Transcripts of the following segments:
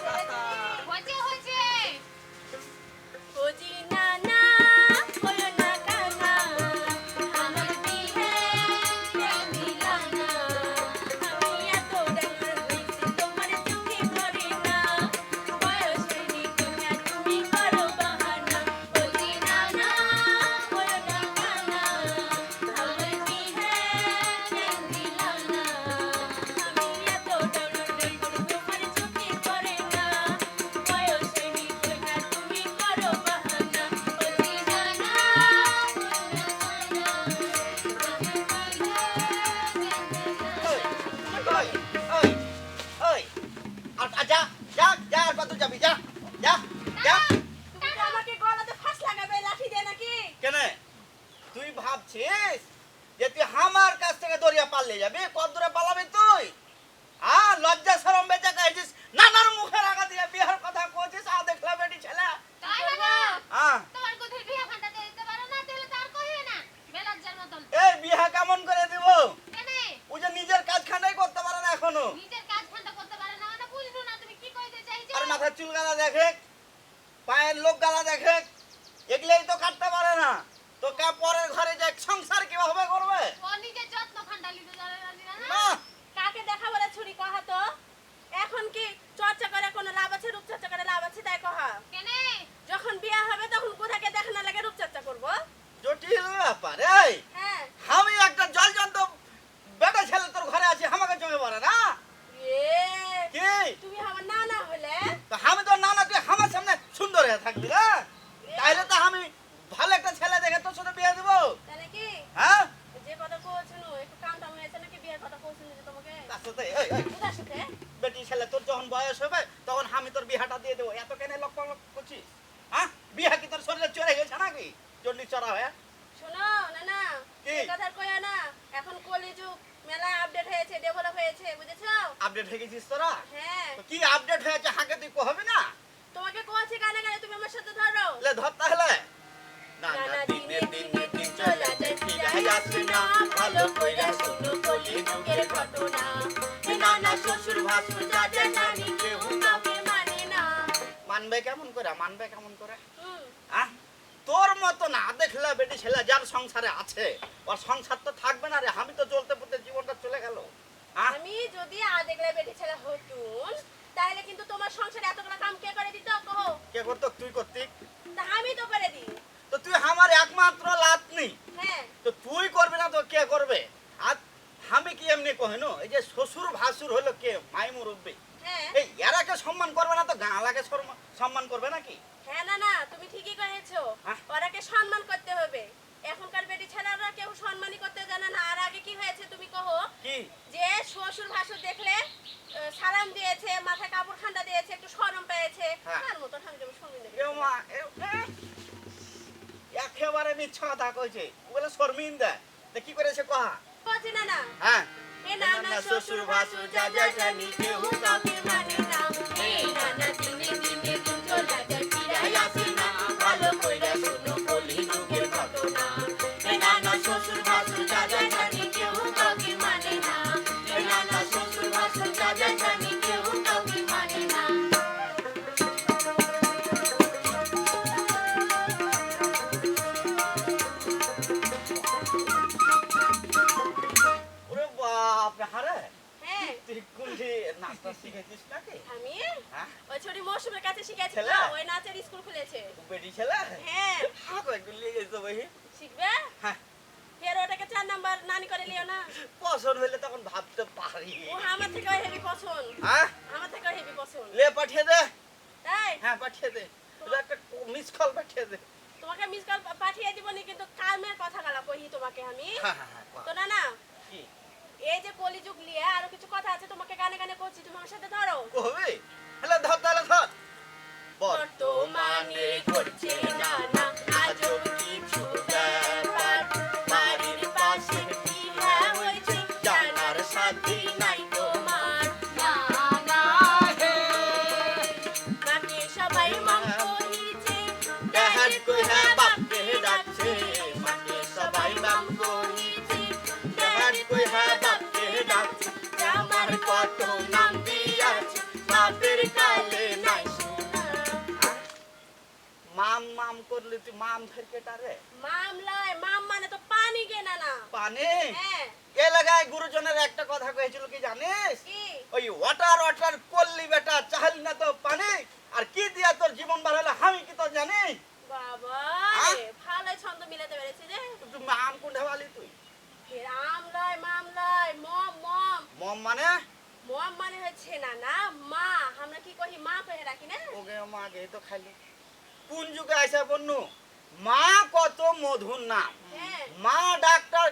Thank you. আমাকে গলাতে ফাঁস লাগাবে? লাঠি দিয়ে নাকি? কেনে? তুই ভাবছিস যে তুই আমার কাছ থেকে দরিয়া পাল্লে যাবি? কত দূরে পালাবি তুই? আ লজ্জা সরম বেচা খাইছিস? নানার মুখে রাখা দিয়ে বিহার কথা কইছিস? আ দেখলা বেটি ছেলে। তাই না আ তোমার কোথায় বিয়া খানটা দিতে পারো না? তাহলে তার কহিবে না? বেলার মতন। এই বিহা কেমন করে দিব? কেনে? ও যে নিজের কাজ করতে পারে না এখনও। নিজের কাজ খানটা করতে পারে না মানে বুঝলো না তুমি কি কইতে চাইছো? আর মাথার চুল গালা দেখে পায়ের লোক গালা দেখে এগুলাই তো কাটতে পারে না। তো কে পরের ঘরে যে সংসার কীভাবে করবে? ও নিজের যত্ন খান্ডা লিতে জানে না। কাকে দেখা বলে ছুরি কহা তো? এখন কি চর্চা করে কোনো লাভ আছে রূপচর্চা করে লাভ আছে তাই কহা কেনে যখন বিয়া হবে তখন কোথাকে দেখানো লাগে রূপচর্চা করব জটিল ব্যাপার এই হ্যাঁ আমি একটা জলজন্ত বেটা ছেলে তোর ঘরে আছি আমাকে চোখে পড়ে না এ কি তুমি আমার না না হলে তো আমি তো না না তুই আমার সামনে সুন্দর হয়ে থাকবি না তাইলে তো আমি ভালো একটা ছেলে দেখে তোর সাথে বিয়ে দেবো তাহলে কি হ্যাঁ যে কথা কইছিল একটু কাম টাম হয়েছে নাকি বিয়ের কথা কইছিল যে তোমাকে তার সাথে এই, এই, কোথার সাথে বেটি ছেলে তোর যখন বয়স হবে তখন আমি তোর বিহাটা দিয়ে দেবো। এত কেন লক্ষ লক্ষ করছিস? হ্যাঁ? বিহা কি তোর শরীরে চড়ে গেছে নাকি? চল্লিশ চড়া হয়ে। শোনো না না কি? কথা কইয়া না। এখন কলিযুগ মেলা আপডেট হয়েছে ডেভেলপ হয়েছে বুঝেছ? আপডেট হয়ে গেছিস তোরা? হ্যাঁ। কি আপডেট হয়েছে? হাঁকে তুই কহবি না? তোমাকে কোয়াছে গানে গানে তুমি আমার সাথে ধরো। লে ধর তাহলে। ভাসুর দাদা নানি কেউ কাউকে মানে না মানবে কেমন করে? মানবে কেমন করে? আহ তোর মতো না দেখলে বেটি ছেলে যার সংসারে আছে ওর সংসার তো থাকবে না রে আমি তো চলতে পড়তে জীবনটা চলে গেল। আমি যদি আ বেটি ছেলে হতুন তাহলে কিন্তু তোমার সংসারে এতগুলো কাম কে করে দিত কহো? কে করতো? তুই করতি। তা আমি তো করে দিই। তো তুই আমার একমাত্র লাতনি। হ্যাঁ। তো তুই করবি না তো কে করবে? এমনি কহেন এই যে শ্বশুর ভাসুর হলো কে? মাই মুরব্বী। হ্যাঁ। এই এরাকে সম্মান করবে না তো গাঁলাকে সম্মান করবে নাকি? হ্যাঁ না না তুমি ঠিকই কহেছো। হ্যাঁ। ওরাকে সম্মান করতে হবে। এখনকার বেটি ছেলেরা কেউ সম্মানই করতে জানে না। আর আগে কি হয়েছে তুমি কহো? কি? যে শ্বশুর ভাসুর দেখলে সালাম দিয়েছে মাথায় কাপড় ঠান্ডা দিয়েছে একটু শরম পেয়েছে। হ্যাঁ। তার মতো ঠান্ডা সঙ্গে একেবারে মিথ্যা কথা কইছে। বলে শর্মিন্দা তা কি করেছে কহা? বলছি না না হ্যাঁ। নানা শ্বশুর ভাসুর যা যা জানি কেউ কাউকে হারে। হ্যাঁ। তুই কুলটি নাচটা শিখেছিস নাকি? আমি? হ্যাঁ। ওই ছোটি মৌসুমের কাছে শিখেছি ওই নাচের স্কুল খুলেছে। বেটি ছেলে? হ্যাঁ। হ্যাঁ কয়েকদিন লিয়ে গেছে বহি। শিখবে? হ্যাঁ। ফের ওটাকে চার নাম্বার নানি করে লিও না। পছন্দ হইলে তখন ভাবতে পারি। ও আমার থেকে হেভি পছন্দ। হ্যাঁ? আমার থেকে হেভি পছন্দ। লে পাঠিয়ে দে। তাই হ্যাঁ পাঠিয়ে দে। একটা মিস কল পাঠিয়ে দে। তোমাকে মিস কল পাঠিয়ে দিব নি কিন্তু কামের কথা গালা কহি তোমাকে আমি। তো না না কি? এই যে কলিযুগ নিয়ে আরও কিছু কথা আছে, তোমাকে গানে গানে করছি, তুমি আমার সাথে ধরো। কবে? হ্যালো ধর তাহলে ধর। বর্তমানে বর্তমানে না না আজব মাম মাম করলে তুই মাম ফেরকেটারে মামলায় মাম লয় মাম মানে তো পানি গে না পানি? হ্যাঁ। এ লাগায় গুরুজনের একটা কথা কয়েছিল কি জানিস? কি? ওই ওয়াটার ওয়াটার করলি বেটা চাহলি না তো পানি আর কি দিয়া তোর জীবন বার হলে আমি কি তো জানি? বাবা ভালোই ছন্দ মিলাতে পেরেছি রে। তুই মাম কোনটা বালি তুই? ফের আমলয় মামলয় মম মম মম। মানে? মম মানে হচ্ছে না না মা। আমরা কি কহি মা কহে রাখি না? ওগে মা গে তো খাইলি। কোন যুগে আইসা বন্যু মা কত মধুর নাম। হ্যাঁ। মা ডাক্তার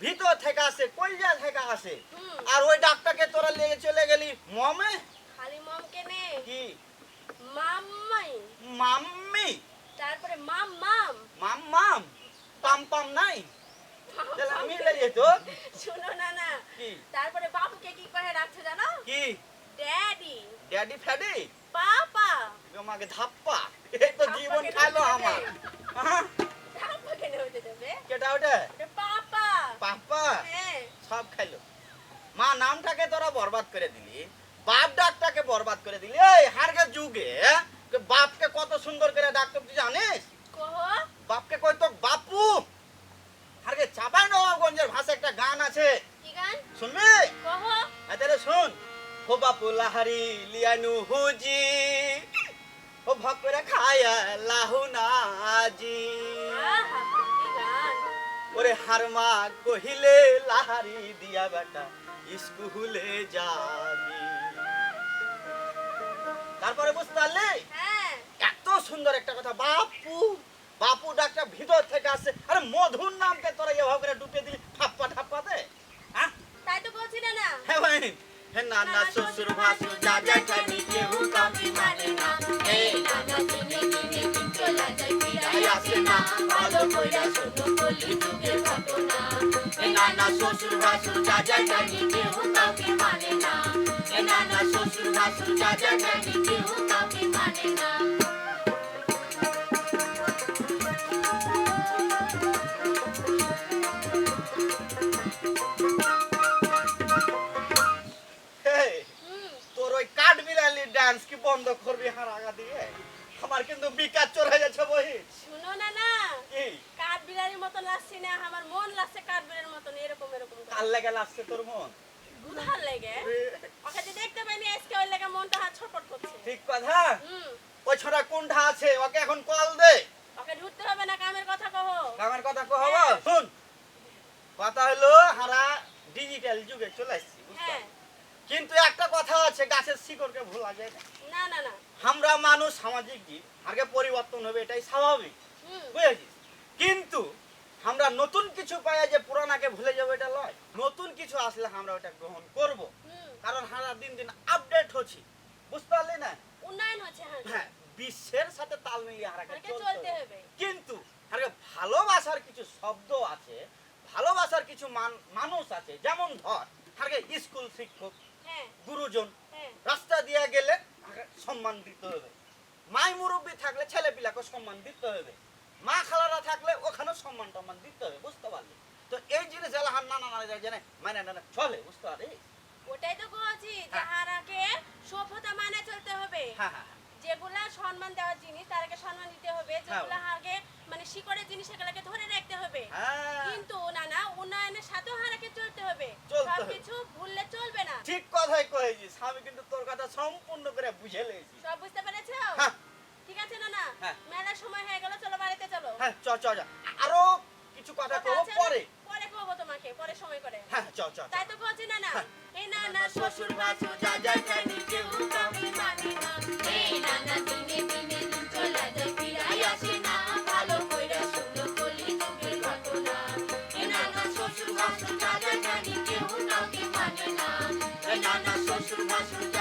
ভিতর থেকে আসে কলজা থেকে আসে। আর ওই ডাক্তারকে তোরা লেগে চলে গেলি মমে? খালি মম কেনে কি? মাম্মাই। মাম্মি? তারপরে মাম মাম মাম মাম পাম পাম নাই? তাহলে আমি লেগে তো। শুনো না না কি? তারপরে বাবুকে কি কহে রাখছে জানো? কি? ড্যাডি। ড্যাডি ফ্যাডি? পাপা। আমাকে ধাপ্পা। এই তো জীবন খাইলো আমার। হ্যাঁ? কেটা ওটা? পাপা। সব খাইলো। মা নামটাকে তোরা বরবাদ করে দিলি। বাপ ডাকটাকে বরবাদ করে দিলি। এই হারগে যুগে বাপকে কত সুন্দর করে ডাকতো তুই জানিস? বাপকে কই তো বাপু হারগে চাপাই নবাবগঞ্জের ভাষায় একটা গান আছে। কি গান? শুনবি? কহো। আরে শুন। হো বাপু লাহারি লিয়ানু হুজি। ও ভকরে খায়া লাহু নাজি। কি ওরে হারমা কহিলে লাহারি দিয়া বেটা স্কুলে যাবি। তারপরে বুঝতে পারলি? হ্যাঁ। এত সুন্দর একটা কথা বাপু। বাপু ডাকটা ভিতর থেকে আসে আরে মধুর নামকে তোরা এভাবে করে ডুবে দিলি ঠাপ্পা ঠাপ্পাতে? হ্যাঁ তাই তো বলছি না না। হ্যাঁ ভাই। হে নানা শ্বশুর ভাসুর যা যা খানি কেউ কাউকে কইরা শুনো বলি যুগের এই নানা শ্বশুর ভাসুর বিড়ালি ডান্স কি বন্ধ করবি হার আগা দিয়ে আমার কিন্তু বিকাশ চলে গেছে বহি শুনো না মতন লাগছি না আমার মন লাগছে কাঠ বিড়ালির মতন এরকম এরকম কাল লেগে লাগছে তোর মন? গুধার লেগে? ওকে যে দেখতে পাইনি আজকে ওই লেগে মনটা হাত ছটফট করছে। ঠিক কথা? ওই ছোটা কোনটা আছে ওকে এখন কল দে। ওকে ঢুকতে হবে না কামের কথা কহো। আমার কথা কো শুন। কথা হলো হারা ডিজিটাল যুগে চলে আসছি হ্যাঁ। কিন্তু একটা কথা আছে গাছের শিকড়কে ভোলা যায় না। না না না। আমরা মানুষ সামাজিক জীব আগে পরিবর্তন হবে এটাই স্বাভাবিক। বুঝেছিস? কিন্তু আমরা নতুন কিছু পাই যে পুরানাকে ভুলে যাব এটা লয়। নতুন কিছু আসলে আমরা ওটা গ্রহণ করব। কারণ আমরা দিন দিন আপডেট হচ্ছি। বুঝতে পারলি না? উন্নয়ন হচ্ছে হ্যাঁ বিশ্বের সাথে তাল মিলিয়ে হারাকে চলতে হবে। কিন্তু আরে ভালোবাসার কিছু শব্দ আছে ভালোবাসার কিছু মান- মানুষ আছে। যেমন ধর আগে স্কুল শিক্ষক হ্যাঁ। গুরুজন হ্যাঁ। রাস্তা দিয়ে গেলে সম্মান দিতে হবে। মাই মুরব্বী থাকলে ছেলে পিলাকে সম্মান দিতে হবে। মা খালারা থাকলে সম্মান টম্মান দিতে হবে বুঝতে পারলি? তো এই জিনিস এলাহার নানা নানা জানে? মানে না চলে বুঝতে পারি ওটাই তো বলছি যে হ্যাঁ। হারাকে সভ্যতা মানে চলতে হবে। হ্যাঁ হ্যাঁ। যেগুলা সম্মান দেওয়ার জিনিস তারকে সম্মান দিতে হবে। যেগুলা আগে মানে শিকড়ের জিনিস সেগুলোকে ধরে রাখতে হবে। কিন্তু না না উন্নয়নের সাথেও হারাকে চলতে হবে। সবকিছু ভুললে চলবে না। ঠিক কথাই কয়েছিস। আমি কিন্তু তোর কথা সম্পূর্ণ করে বুঝে লেছি সব বুঝতে পেরেছ? ঠিক আছে না না। মেলার সময় হয়ে গেল চলো বাড়িতে চলো। হ্যাঁ চ চ চ। আরও কিছু কথা কব পরে। পরে কবো তোমাকে পরে সময় করে। হ্যাঁ চ চ চ। তাই তো বলছি না না। হ্যাঁ। এই না না শ্বশুর বাসু যা যা জানি কেউ কাউকে মানে না এই না। না। দিনে দিনে দিন চলে যায় ফিরাই আসে না। ভালো কইরা শুনো কলি যুগের ঘটনা। এই না না শ্বশুর বাসু যা যা জানি কেউ কাউকে মানে না। এই না না শ্বশুর বাসু যা যা জানি